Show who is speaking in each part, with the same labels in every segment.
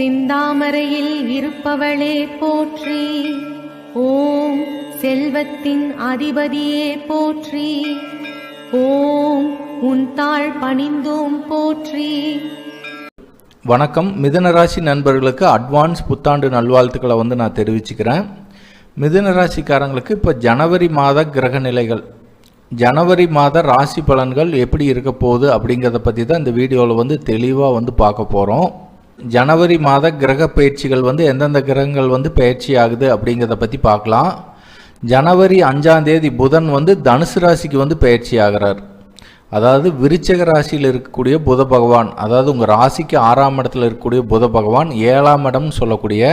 Speaker 1: சிந்தாமரையில் இருப்பவளே போற்றி. ஓம் செல்வத்தின் அதிபதியே போற்றி. ஓம் உன் தாழ் பணிந்தோம் போற்றி.
Speaker 2: வணக்கம். மிதுன ராசி நண்பர்களுக்கு அட்வான்ஸ் புத்தாண்டு நல்வாழ்த்துக்களை வந்து நான் தெரிவிச்சுக்கிறேன். மிதுன ராசிக்காரங்களுக்கு இப்போ ஜனவரி மாத கிரக நிலைகள். ஜனவரி மாத ராசி பலன்கள் எப்படி இருக்க போகுது அப்படிங்கிறத பற்றி தான் இந்த வீடியோவில் வந்து தெளிவாக வந்து பார்க்க போகிறோம் ஜனவரி மாத கிரக பயிற்சிகள் வந்து எந்தெந்த கிரகங்கள் வந்து பயிற்சி ஆகுது அப்படிங்கிறத பற்றி பார்க்கலாம். ஜனவரி அஞ்சாம் தேதி புதன் வந்து தனுசு ராசிக்கு வந்து பயிற்சி ஆகிறார். அதாவது விருச்சக ராசியில் இருக்கக்கூடிய புத பகவான் அதாவது உங்கள் ராசிக்கு ஆறாம் இடத்துல இருக்கக்கூடிய புத பகவான் ஏழாம் இடம்னு சொல்லக்கூடிய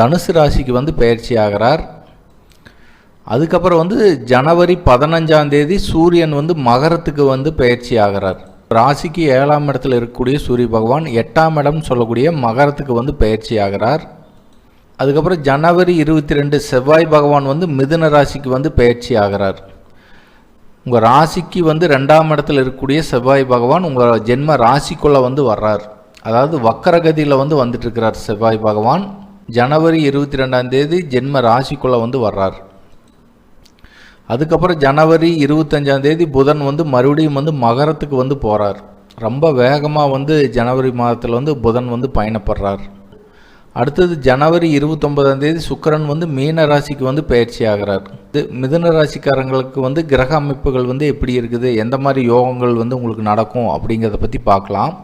Speaker 2: தனுசு ராசிக்கு வந்து பயிற்சி ஆகிறார். அதுக்கப்புறம் வந்து ஜனவரி பதினஞ்சாம் தேதி சூரியன் வந்து மகரத்துக்கு வந்து பயிற்சி ஆகிறார். ராசிக்கு ஏழாம் இடத்துல இருக்கக்கூடிய சூரிய பகவான் எட்டாம் இடம் சொல்லக்கூடிய மகரத்துக்கு வந்து பயிற்சி ஆகிறார் அதுக்கப்புறம் ஜனவரி இருபத்தி ரெண்டு செவ்வாய் பகவான் வந்து மிதுன ராசிக்கு வந்து பயிற்சி ஆகிறார் உங்கள் ராசிக்கு வந்து ரெண்டாம் இடத்துல இருக்கக்கூடிய செவ்வாய் பகவான் உங்கள் ஜென்ம ராசிக்குள்ளே வந்து வர்றார். அதாவது வக்கரகதியில் வந்து வந்துட்டு இருக்கிறார் செவ்வாய் பகவான். ஜனவரி இருபத்தி ரெண்டாம் தேதி ஜென்ம ராசிக்குள்ளே வந்து வர்றார். அதுக்கப்புறம் ஜனவரி இருபத்தஞ்சாம் தேதி புதன் வந்து மறுபடியும் வந்து மகரத்துக்கு வந்து போகிறார் ரொம்ப வேகமாக வந்து ஜனவரி மாதத்தில் வந்து புதன் வந்து பயணப்படுறார். அடுத்தது ஜனவரி இருபத்தொம்பதாந்தேதி சுக்கிரன் வந்து மீன ராசிக்கு வந்து பயிற்சி ஆகிறார். இது மிதுன ராசிக்காரங்களுக்கு வந்து கிரக அமைப்புகள் வந்து எப்படி இருக்குது எந்த மாதிரி யோகங்கள் வந்து உங்களுக்கு நடக்கும் அப்படிங்கிறத பற்றி பார்க்கலாம்.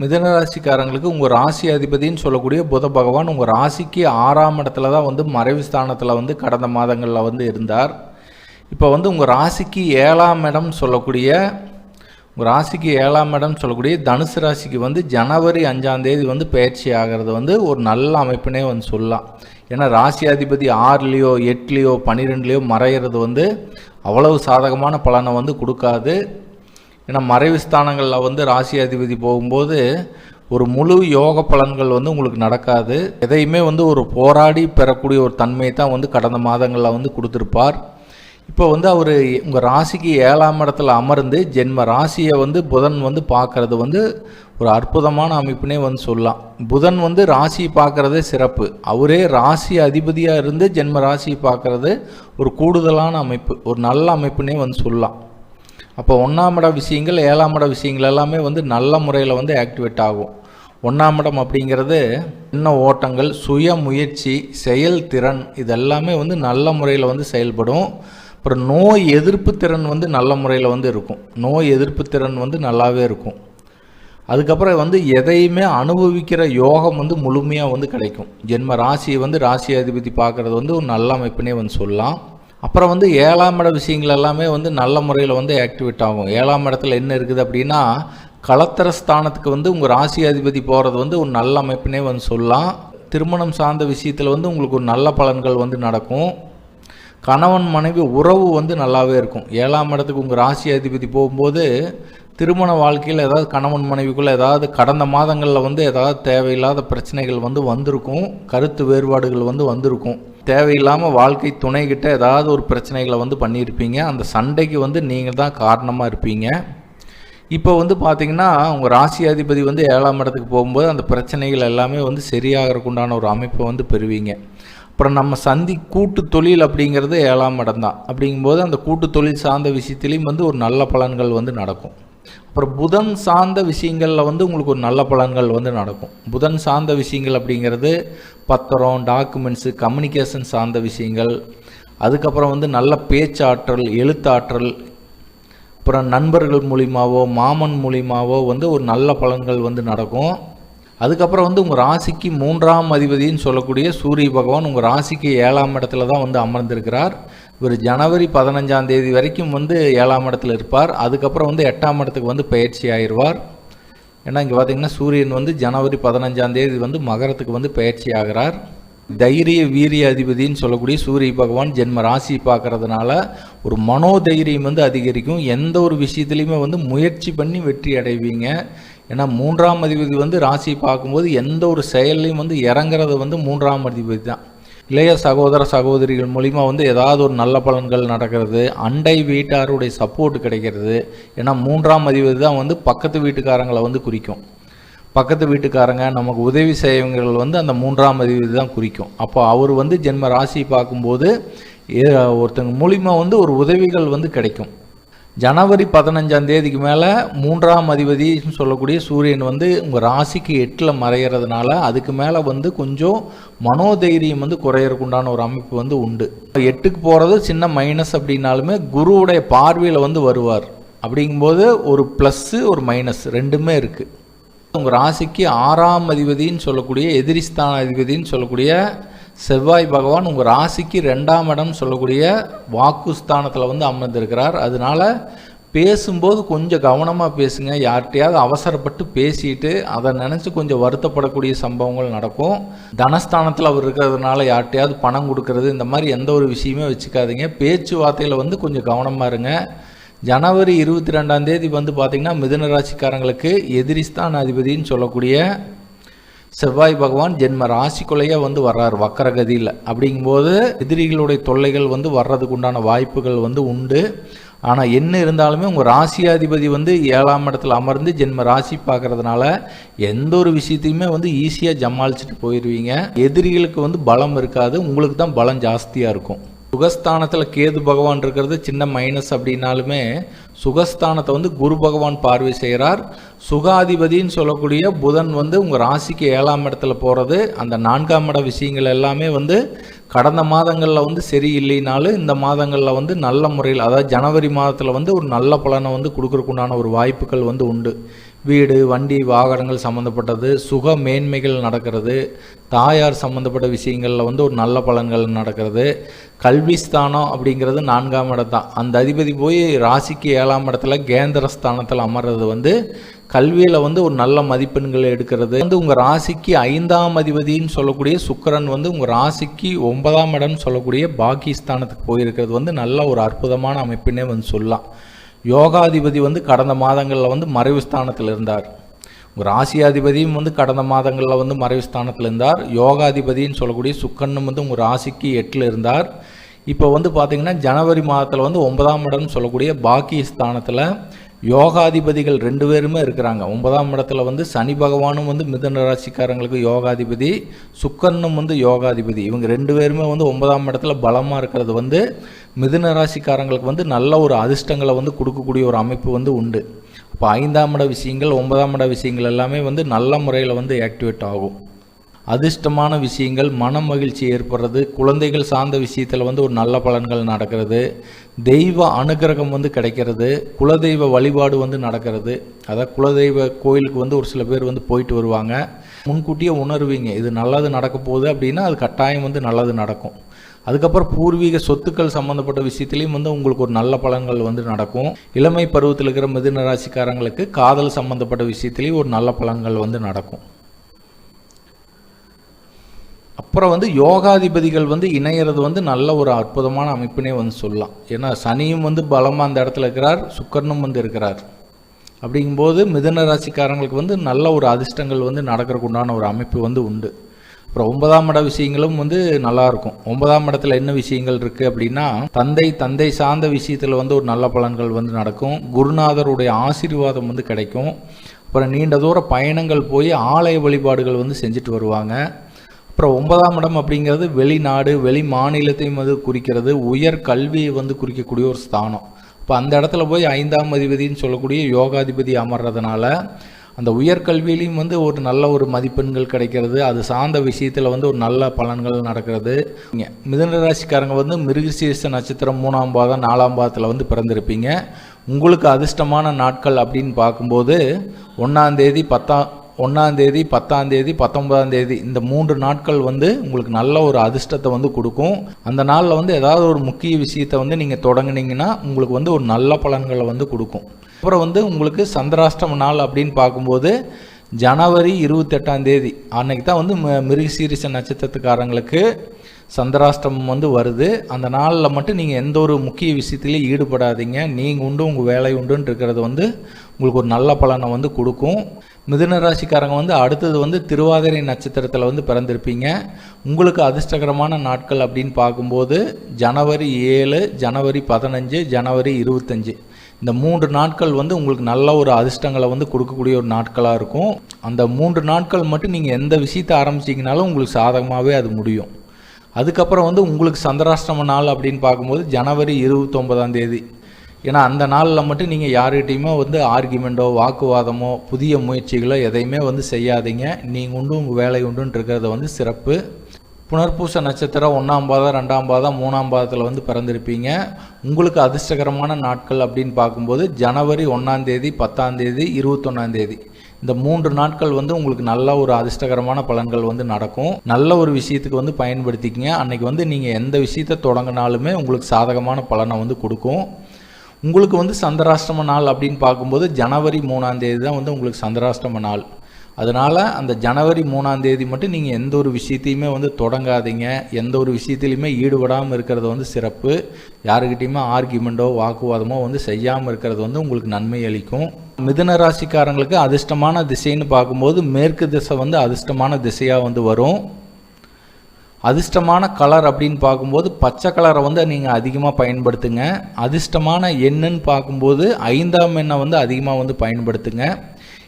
Speaker 2: மிதுன ராசிக்காரங்களுக்கு உங்கள் ராசி அதிபதின்னு சொல்லக்கூடிய புத பகவான் உங்கள் ராசிக்கு ஆறாம் இடத்துல தான் வந்து மறைவு ஸ்தானத்தில் வந்து கடந்த மாதங்களில் வந்து இருந்தார். இப்போ வந்து உங்கள் ராசிக்கு ஏழாம் இடம் சொல்லக்கூடிய உங்கள் ராசிக்கு ஏழாம் இடம் சொல்லக்கூடிய தனுசு ராசிக்கு வந்து ஜனவரி அஞ்சாம் தேதி வந்து பயிற்சி ஆகிறது வந்து ஒரு நல்ல அமைப்புனே வந்து சொல்லலாம். ஏன்னா ராசி அதிபதி ஆறுலேயோ எட்டுலேயோ பன்னிரெண்டுலேயோ மறையிறது வந்து அவ்வளவு சாதகமான பலனை வந்து கொடுக்காது. ஏன்னா மறைவு ஸ்தானங்களில் வந்து ராசி அதிபதி போகும்போது ஒரு முழு யோக பலன்கள் வந்து உங்களுக்கு நடக்காது. எதையுமே வந்து ஒரு போராடி பெறக்கூடிய ஒரு தன்மையை தான் வந்து கடந்த மாதங்களில் வந்து கொடுத்துருப்பார். இப்போ வந்து அவர் உங்கள் ராசிக்கு ஏழாம் இடத்துல அமர்ந்து ஜென்ம ராசியை வந்து புதன் வந்து பார்க்கறது வந்து ஒரு அற்புதமான அமைப்புனே வந்து சொல்லலாம். புதன் வந்து ராசியை பார்க்குறதே சிறப்பு. அவரே ராசி அதிபதியாக இருந்து ஜென்ம ராசியை பார்க்குறது ஒரு கூடுதலான அமைப்பு ஒரு நல்ல அமைப்புனே வந்து சொல்லலாம். அப்போ ஒன்றாம் இட விஷயங்கள் ஏழாம் இட விஷயங்கள் எல்லாமே வந்து நல்ல முறையில் வந்து ஆக்டிவேட் ஆகும். ஒன்றாம் இடம் அப்படிங்கிறது எண்ண ஓட்டங்கள் சுய முயற்சி செயல்திறன் இதெல்லாமே வந்து நல்ல முறையில் வந்து செயல்படும். அப்புறம் நோய் எதிர்ப்பு திறன் வந்து நல்ல முறையில் வந்து இருக்கும். நோய் எதிர்ப்பு திறன் வந்து நல்லாவே இருக்கும். அதுக்கப்புறம் வந்து எதையுமே அனுபவிக்கிற யோகம் வந்து முழுமையாக வந்து கிடைக்கும். ஜென்ம ராசியை வந்து ராசி அதிபதி பார்க்குறது வந்து ஒரு நல்ல அமைப்புனே வந்து சொல்லலாம். அப்புறம் வந்து ஏழாம் இட விஷயங்கள் எல்லாமே வந்து நல்ல முறையில் வந்து ஆக்டிவேட் ஆகும். ஏழாம் இடத்துல என்ன இருக்குது அப்படின்னா களத்திர ஸ்தானத்துக்கு வந்து உங்கள் ராசி அதிபதி போகிறது வந்து ஒரு நல்ல அமைப்புனே வந்து சொல்லலாம். திருமணம் சார்ந்த விஷயத்தில் வந்து உங்களுக்கு ஒரு நல்ல பலன்கள் வந்து நடக்கும். கணவன் மனைவி உறவு வந்து நல்லாவே இருக்கும். ஏழாம் இடத்துக்கு உங்கள் ராசி அதிபதி போகும்போது திருமண வாழ்க்கையில் ஏதாவது கணவன் மனைவிக்குள்ளே ஏதாவது கடந்த மாதங்களில் வந்து ஏதாவது தேவையில்லாத பிரச்சனைகள் வந்து வந்திருக்கும். கருத்து வேறுபாடுகள் வந்து வந்திருக்கும். தேவையில்லாமல் வாழ்க்கை துணைக்கிட்ட ஏதாவது ஒரு பிரச்சனைகளை வந்து பண்ணியிருப்பீங்க. அந்த சண்டைக்கு வந்து நீங்கள் தான் காரணமாக இருப்பீங்க. இப்போ வந்து பார்த்தீங்கன்னா உங்கள் ராசி அதிபதி வந்து ஏழாம் இடத்துக்கு போகும்போது அந்த பிரச்சனைகள் எல்லாமே வந்து சரியாகிறதுக்குண்டான ஒரு அமைப்பை வந்து பெறுவீங்க. அப்புறம் நம்ம சந்தி கூட்டு தொழில் அப்படிங்கிறது ஏழாம் இடம் தான். அப்படிங்கும்போது அந்த கூட்டு தொழில் சார்ந்த விஷயத்துலேயும் வந்து ஒரு நல்ல பலன்கள் வந்து நடக்கும். அப்புறம் புதன் சார்ந்த விஷயங்களில் வந்து உங்களுக்கு ஒரு நல்ல பலன்கள் வந்து நடக்கும். புதன் சார்ந்த விஷயங்கள் அப்படிங்கிறது பத்திரம் டாக்குமெண்ட்ஸு கம்யூனிகேஷன் சார்ந்த விஷயங்கள். அதுக்கப்புறம் வந்து நல்ல பேச்சாற்றல் எழுத்தாற்றல். அப்புறம் நண்பர்கள் மூலிமாவோ மாமன் மூலிமாவோ வந்து ஒரு நல்ல பலன்கள் வந்து நடக்கும். அதுக்கப்புறம் வந்து உங்கள் ராசிக்கு மூன்றாம் அதிபதின்னு சொல்லக்கூடிய சூரிய பகவான் உங்கள் ராசிக்கு ஏழாம் இடத்துல தான் வந்து அமர்ந்திருக்கிறார். இவர் ஜனவரி பதினஞ்சாம் தேதி வரைக்கும் வந்து ஏழாம் இடத்துல இருப்பார். அதுக்கப்புறம் வந்து எட்டாம் இடத்துக்கு வந்து பயிற்சி ஆயிடுவார். ஏன்னா இங்கே பார்த்தீங்கன்னா சூரியன் வந்து ஜனவரி பதினஞ்சாம் தேதி வந்து மகரத்துக்கு வந்து பயிற்சி ஆகிறார். தைரிய வீரிய அதிபதின்னு சொல்லக்கூடிய சூரிய பகவான் ஜென்ம ராசி பார்க்கறதுனால ஒரு மனோதைரியம் வந்து அதிகரிக்கும். எந்த ஒரு விஷயத்துலையுமே வந்து முயற்சி பண்ணி வெற்றி அடைவீங்க. ஏன்னா மூன்றாம் அதிபதி வந்து ராசி பார்க்கும்போது எந்த ஒரு செயல்லையும் வந்து இறங்குறது வந்து மூன்றாம் அதிபதி தான். இளைய சகோதர சகோதரிகள் மூலிமா வந்து ஏதாவது ஒரு நல்ல பலன்கள் நடக்கிறது அண்டை வீட்டாருடைய சப்போர்ட் கிடைக்கிறது. ஏன்னா மூன்றாம் அதிபதி தான் வந்து பக்கத்து வீட்டுக்காரங்களை வந்து குறிக்கும். பக்கத்து வீட்டுக்காரங்க நமக்கு உதவி செய்வங்கள் வந்து அந்த மூன்றாம் அதிபதி தான் குறிக்கும். அப்போ அவர் வந்து ஜென்ம ராசி பார்க்கும்போது ஏ- ஒருத்தங்க மூலிமா வந்து ஒரு உதவிகள் வந்து கிடைக்கும். ஜனவரி பதினஞ்சாம் தேதிக்கு மேலே மூன்றாம் அதிபதினு சொல்லக்கூடிய சூரியன் வந்து உங்கள் ராசிக்கு எட்டில் மறையிறதுனால அதுக்கு மேலே வந்து கொஞ்சம் மனோதைரியம் வந்து குறையறக்குண்டான ஒரு அமைப்பு வந்து உண்டு. எட்டுக்கு போகிறது சின்ன மைனஸ் அப்படின்னாலுமே குருவுடைய பார்வையில் வந்து வருவார். அப்படிங்கும்போது ஒரு ப்ளஸ்ஸு ஒரு மைனஸ் ரெண்டுமே இருக்குது உங்கள் ராசிக்கு ஆறாம் அதிபதின்னு சொல்லக்கூடிய எதிரிஸ்தான அதிபதின்னு சொல்லக்கூடிய செவ்வாய் பகவான் உங்கள் ராசிக்கு ரெண்டாம் இடம் சொல்லக்கூடிய வாக்குஸ்தானத்தில் வந்து அமர்ந்திருக்கிறார். அதனால பேசும்போது கொஞ்சம் கவனமாக பேசுங்க. யார்கிட்டயாவது அவசரப்பட்டு பேசிட்டு அதை நினச்சி கொஞ்சம் வருத்தப்படக்கூடிய சம்பவங்கள் நடக்கும். தனஸ்தானத்தில் அவர் இருக்கிறதுனால யார்கிட்டையாவது பணம் கொடுக்கறது இந்த மாதிரி எந்த ஒரு விஷயமே வச்சுக்காதீங்க. பேச்சுவார்த்தையில் வந்து கொஞ்சம் கவனமாக இருங்க. ஜனவரி இருபத்தி ரெண்டாம் தேதி வந்து பார்த்திங்கன்னா மிதுன ராசிக்காரங்களுக்கு எதிரிஸ்தான் அதிபதின்னு சொல்லக்கூடிய செவ்வாய் பகவான் ஜென்ம ராசிக்குள்ளேயே வந்து வர்றார் வக்கரகதியில். அப்படிங்கும்போது எதிரிகளுடைய தொல்லைகள் வந்து வர்றதுக்கு உண்டான வாய்ப்புகள் வந்து உண்டு. ஆனால் என்ன இருந்தாலுமே உங்கள் ராசியாதிபதி வந்து ஏழாம் இடத்துல அமர்ந்து ஜென்ம ராசி பார்க்கறதுனால எந்த ஒரு விஷயத்தையுமே வந்து ஈஸியாக ஜமாளிச்சுட்டு போயிடுவீங்க எதிரிகளுக்கு வந்து பலம் இருக்காது உங்களுக்கு தான் பலம் ஜாஸ்தியாக இருக்கும். சுகஸ்தானத்தில் கேது பகவான் இருக்கிறது சின்ன மைனஸ் அப்படின்னாலுமே சுகஸ்தானத்தை வந்து குரு பகவான் பார்வை செய்கிறார் சுகாதிபதின்னு சொல்லக்கூடிய புதன் வந்து உங்கள் ராசிக்கு ஏழாம் இடத்துல போகிறது அந்த நான்காம் இட விஷயங்கள் எல்லாமே வந்து கடந்த மாதங்களில் வந்து சரியில்லைனாலும் இந்த மாதங்களில் வந்து நல்ல முறையில் அதாவது ஜனவரி மாதத்தில் வந்து ஒரு நல்ல பலனை வந்து கொடுக்குறக்குண்டான ஒரு வாய்ப்புகள் வந்து உண்டு. வீடு வண்டி வாகனங்கள் சம்மந்தப்பட்டது சுக மேன்மைகள் நடக்கிறது தாயார் சம்மந்தப்பட்ட விஷயங்களில் வந்து ஒரு நல்ல பலன்கள் நடக்கிறது. கல்வி ஸ்தானம் அப்படிங்கிறது நான்காம் இடம் தான். அந்த அதிபதி போய் ராசிக்கு ஏழாம் இடத்துல கேந்திர ஸ்தானத்தில் அமர்றது வந்து கல்வியில் வந்து ஒரு நல்ல மதிப்பெண்கள் எடுக்கிறது. வந்து உங்கள் ராசிக்கு ஐந்தாம் அதிபதின்னு சொல்லக்கூடிய சுக்கரன் வந்து உங்கள் ராசிக்கு ஒன்பதாம் இடம்னு சொல்லக்கூடிய பாகிஸ்தானத்துக்கு போயிருக்கிறது. வந்து நல்ல ஒரு அற்புதமான அமைப்புன்னே வந்து சொல்லலாம். யோகாதிபதி வந்து கடந்த மாதங்களில் வந்து மறைவு ஸ்தானத்தில் இருந்தார். உங்கள் ராசியாதிபதியும் வந்து கடந்த மாதங்களில் வந்து மறைவு ஸ்தானத்தில் இருந்தார். யோகாதிபதின்னு சொல்லக்கூடிய சுக்கரனும் வந்து உங்கள் ராசிக்கு எட்டில் இருந்தார். இப்போ வந்து பார்த்திங்கன்னா ஜனவரி மாதத்தில் வந்து ஒன்பதாம் இடம்னு சொல்லக்கூடிய பாக்கிய ஸ்தானத்தில் யோகாதிபதிகள் ரெண்டு பேருமே இருக்கிறாங்க. ஒன்பதாம் இடத்துல வந்து சனி பகவானும் வந்து மிதுன ராசிக்காரங்களுக்கு யோகாதிபதி சுக்கரனும் வந்து யோகாதிபதி. இவங்க ரெண்டு பேருமே வந்து ஒன்பதாம் இடத்துல பலமாக இருக்கிறது வந்து மிதுன ராசிக்காரங்களுக்கு வந்து நல்ல ஒரு அதிர்ஷ்டங்களை வந்து கொடுக்கக்கூடிய ஒரு அமைப்பு வந்து உண்டு. இப்போ ஐந்தாம் இட விஷயங்கள் ஒன்பதாம் இட விஷயங்கள் எல்லாமே வந்து நல்ல முறையில் வந்து ஆக்டிவேட் ஆகும். அதிர்ஷ்டமான விஷயங்கள் மன மகிழ்ச்சி ஏற்படுறது குழந்தைகள் சார்ந்த விஷயத்தில் வந்து ஒரு நல்ல பலன்கள் நடக்கிறது தெய்வ அனுகிரகம் வந்து கிடைக்கிறது குலதெய்வ வழிபாடு வந்து நடக்கிறது. அதாவது குலதெய்வ கோயிலுக்கு வந்து ஒரு சில பேர் வந்து போயிட்டு வருவாங்க. முன்கூட்டியே உணர்வீங்க இது நல்லது நடக்க போகுது அப்படின்னா அது கட்டாயம் வந்து நல்லது நடக்கும். அதுக்கப்புறம் பூர்வீக சொத்துக்கள் சம்மந்தப்பட்ட விஷயத்துலையும் வந்து உங்களுக்கு ஒரு நல்ல பலன்கள் வந்து நடக்கும். இளமை பருவத்தில் இருக்கிற மிதுன ராசிக்காரங்களுக்கு காதல் சம்மந்தப்பட்ட விஷயத்துலேயும் ஒரு நல்ல பலன்கள் வந்து நடக்கும். அப்புறம் வந்து யோகாதிபதிகள் வந்து இணையிறது வந்து நல்ல ஒரு அற்புதமான அமைப்புனே வந்து சொல்லலாம். ஏன்னா சனியும் வந்து பலமாக அந்த இடத்துல இருக்கிறார் சுக்கரனும் வந்து இருக்கிறார். அப்படிங்கும்போது மிதுன ராசிக்காரங்களுக்கு வந்து நல்ல ஒரு அதிர்ஷ்டங்கள் வந்து நடக்கிறதுக்கு உண்டான ஒரு அமைப்பு வந்து உண்டு. அப்புறம் ஒன்பதாம் இட விஷயங்களும் வந்து நல்லா இருக்கும். ஒன்பதாம் இடத்துல என்ன விஷயங்கள் இருக்குது அப்படின்னா தந்தை தந்தை சார்ந்த விஷயத்தில் வந்து ஒரு நல்ல பலன்கள் வந்து நடக்கும். குருநாதருடைய ஆசீர்வாதம் வந்து கிடைக்கும். அப்புறம் நீண்ட தூர பயணங்கள் போய் ஆலய வழிபாடுகள் வந்து செஞ்சுட்டு வருவாங்க. அப்புறம் ஒன்பதாம் இடம் அப்படிங்கிறது வெளிநாடு வெளி மாநிலத்தையும் வந்து குறிக்கிறது. உயர் கல்வியை வந்து குறிக்கக்கூடிய ஒரு ஸ்தானம். இப்போ அந்த இடத்துல போய் ஐந்தாம் அதிபதின்னு சொல்லக்கூடிய யோகாதிபதி அமர்றதுனால அந்த உயர்கல்வியிலையும் வந்து ஒரு நல்ல ஒரு மதிப்பெண்கள் கிடைக்கிறது. அது சார்ந்த விஷயத்தில் வந்து ஒரு நல்ல பலன்கள் நடக்கிறது. இங்கே மிதுன ராசிக்காரங்க வந்து மிருகசீச நட்சத்திரம் மூணாம் பாதம் நாலாம் பாதத்தில் வந்து பிறந்திருப்பீங்க. உங்களுக்கு அதிர்ஷ்டமான நாட்கள் அப்படின்னு பார்க்கும்போது ஒன்றாம் தேதி பத்தாம் ஒன்றாந்தேதி பத்தாந்தேதி பத்தொன்பதாந்தேதி இந்த மூன்று நாட்கள் வந்து உங்களுக்கு நல்ல ஒரு அதிர்ஷ்டத்தை வந்து கொடுக்கும். அந்த நாளில் வந்து ஏதாவது ஒரு முக்கிய விஷயத்தை வந்து நீங்கள் தொடங்குனீங்கன்னா உங்களுக்கு வந்து ஒரு நல்ல பலன்களை வந்து கொடுக்கும். அப்புறம் வந்து உங்களுக்கு சந்திராஷ்டம நாள் அப்படின்னு பார்க்கும்போது ஜனவரி இருபத்தெட்டாம் தேதி அன்னைக்கு தான் வந்து ம- மிருகசீரிச நட்சத்திரத்துக்காரங்களுக்கு சந்திராஷ்டமம் வந்து வருது. அந்த நாளில் மட்டும் நீங்கள் எந்த ஒரு முக்கிய விஷயத்துலையும் ஈடுபடாதீங்க. நீங்கள் உண்டு உங்கள் வேலை உண்டுன்னு இருக்கிறது வந்து உங்களுக்கு ஒரு நல்ல பலனை வந்து கொடுக்கும். மிதுன ராசிக்காரங்க வந்து அடுத்தது வந்து திருவாதிரை நட்சத்திரத்தில் வந்து பிறந்திருப்பீங்க. உங்களுக்கு அதிர்ஷ்டகரமான நாட்கள் அப்படின்னு பார்க்கும்போது ஜனவரி ஏழு ஜனவரி பதினஞ்சு ஜனவரி இருபத்தஞ்சு. இந்த மூன்று நாட்கள் வந்து உங்களுக்கு நல்ல ஒரு அதிர்ஷ்டங்களை வந்து கொடுக்கக்கூடிய ஒரு நாட்களாக இருக்கும். அந்த மூன்று நாட்கள் மட்டும் நீங்கள் எந்த விஷயத்தை ஆரம்பிச்சிங்கனாலும் உங்களுக்கு சாதகமாகவே அது முடியும். அதுக்கப்புறம் வந்து உங்களுக்கு சந்திராஷ்டம நாள் அப்படின்னு பார்க்கும்போது ஜனவரி இருபத்தொம்பதாம் தேதி. ஏன்னா அந்த நாளில் மட்டும் நீங்கள் யார்கிட்டையுமே வந்து ஆர்குமெண்ட்டோ வாக்குவாதமோ புதிய முயற்சிகளோ எதையுமே வந்து செய்யாதீங்க. நீங்கள் உண்டு உங்கள் வேலை உண்டுன்னு இருக்கிறத வந்து சிறப்பு. புனர்பூச நட்சத்திரம் ஒன்றாம் பாதம் ரெண்டாம் பாதம் மூணாம் பாதத்தில் வந்து பிறந்திருப்பீங்க. உங்களுக்கு அதிர்ஷ்டகரமான நாட்கள் அப்படின்னு பார்க்கும்போது ஜனவரி ஒன்றாந்தேதி பத்தாந்தேதி இருபத்தொன்னாந்தேதி இந்த மூன்று நாட்கள் வந்து உங்களுக்கு நல்ல ஒரு அதிர்ஷ்டகரமான பலன்கள் வந்து நடக்கும். நல்ல ஒரு விஷயத்துக்கு வந்து பயன்படுத்திக்கிங்க. அன்னைக்கு வந்து நீங்கள் எந்த விஷயத்தை தொடங்கினாலுமே உங்களுக்கு சாதகமான பலனை வந்து கொடுக்கும். உங்களுக்கு வந்து சந்திராஷ்டம நாள் அப்படின்னு பார்க்கும்போது ஜனவரி மூணாம் தேதி தான் வந்து உங்களுக்கு சந்திராஷ்டம நாள். அதனால் அந்த ஜனவரி மூணாம் தேதி மட்டும் நீங்கள் எந்த ஒரு விஷயத்தையுமே வந்து தொடங்காதீங்க. எந்த ஒரு விஷயத்துலையுமே ஈடுபடாமல் இருக்கிறது வந்து சிறப்பு. யாருக்கிட்டையுமே ஆர்கியூமெண்ட்டோ வாக்குவாதமோ வந்து செய்யாமல் இருக்கிறது வந்து உங்களுக்கு நன்மை அளிக்கும். மிதுன ராசிக்காரங்களுக்கு அதிர்ஷ்டமான திசைன்னு பார்க்கும்போது மேற்கு திசை வந்து அதிர்ஷ்டமான திசையாக வந்து வரும். அதிர்ஷ்டமான கலர் அப்படின்னு பார்க்கும்போது பச்சை கலரை வந்து நீங்கள் அதிகமாக பயன்படுத்துங்க. அதிர்ஷ்டமான எண்ணுன்னு பார்க்கும்போது ஐந்தாம் எண்ணை வந்து அதிகமாக வந்து பயன்படுத்துங்க.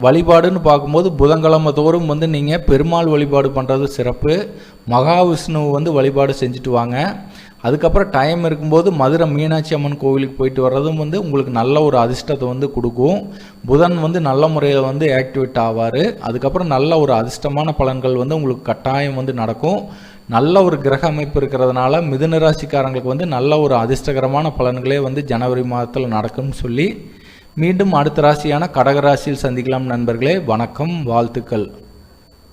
Speaker 2: வழிபாடுன்னு பார்க்கும்போது புதன்கிழமை தோறும் வந்து நீங்கள் பெருமாள் வழிபாடு பண்ணுறது சிறப்பு. மகாவிஷ்ணு வந்து வழிபாடு செஞ்சுட்டு வாங்க. அதுக்கப்புறம் டைம் இருக்கும்போது மதுரை மீனாட்சி அம்மன் கோவிலுக்கு போயிட்டு வர்றதும் வந்து உங்களுக்கு நல்ல ஒரு அதிர்ஷ்டத்தை வந்து கொடுக்கும். புதன் வந்து நல்ல முறையில் வந்து ஆக்டிவேட் ஆவார். அதுக்கப்புறம் நல்ல ஒரு அதிர்ஷ்டமான பலன்கள் வந்து உங்களுக்கு கட்டாயம் வந்து நடக்கும். நல்ல ஒரு கிரக அமைப்பு இருக்கிறதுனால மிதுன ராசிக்காரங்களுக்கு வந்து நல்ல ஒரு அதிர்ஷ்டகரமான பலன்களே வந்து ஜனவரி மாதத்தில் நடக்கும்னு சொல்லி மீண்டும் அடுத்த ராசியான கடகராசியில் சந்திக்கலாம் நண்பர்களே. வணக்கம் வாழ்த்துக்கள்.